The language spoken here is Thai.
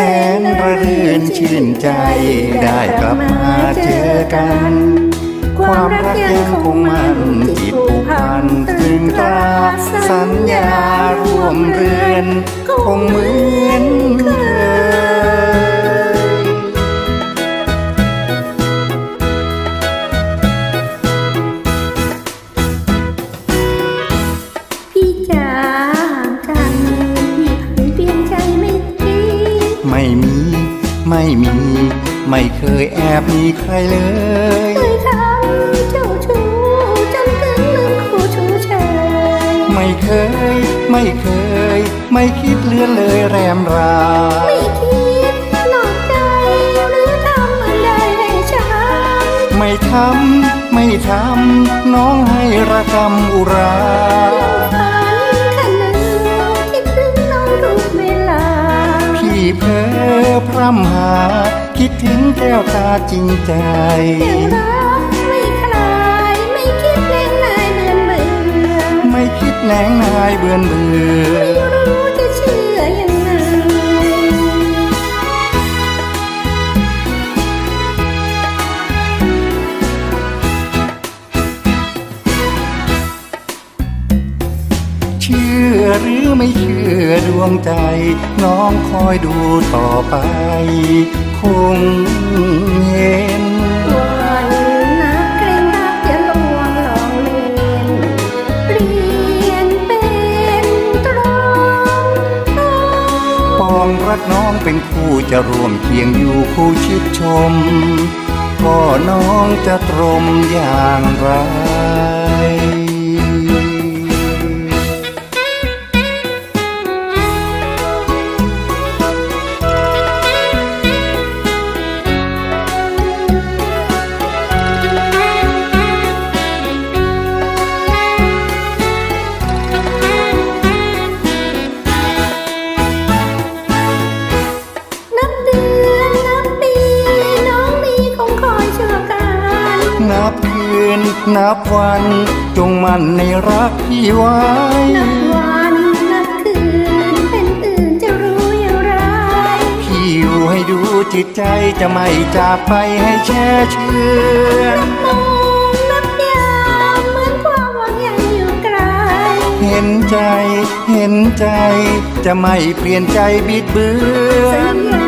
ระรื่นชื่นใจได้กลับมาเจอกัน ความรักยังคงมั่นจิตผูกพันตึงตราสัญญาร่วมเรือนคงเหมือนเคย ไม่มี ไม่เคยแอบมีใครเลยเคยทำเจ้าชู้จนถึงลืมคู่ชูเชยไม่เคย ไม่เคย ไม่คิดเลือนเลยแรมราไม่คิดนอกใจหรือทำอันใดให้ช้ำไม่ทำไม่ทำน้องให้ระกำอุรา พร่ำหา คิดถึงแก้วตาจริงใจยังรักไม่คลายไม่คิดเล่นนายเบื่อเบื่อไม่คิดแหนงนายเบือนเบื่อ หรือไม่เชื่อดวงใจ น้องคอยดูต่อไป คงเห็นวันนักเกรงรักจะลวงลองเล่นเปลี่ยนเป็นตรองปองรักน้องเป็นคู่จะร่วมเคียงอยู่คู่ชิดชม ก็น้องจะตรมอย่างไร นนับวันจงมั่นในรักพี่ไว้ นับวันนับคืนเป็นอื่นจะรู้อย่างไร พี่อยู่ให้ดูจิตใจจะไม่จากไปให้แช่เชื่อมองนับยามเหมือนความหวังยังอยู่ไกล เห็นใจเห็นใจจะไม่เปลี่ยนใจบิดเบือสันญญา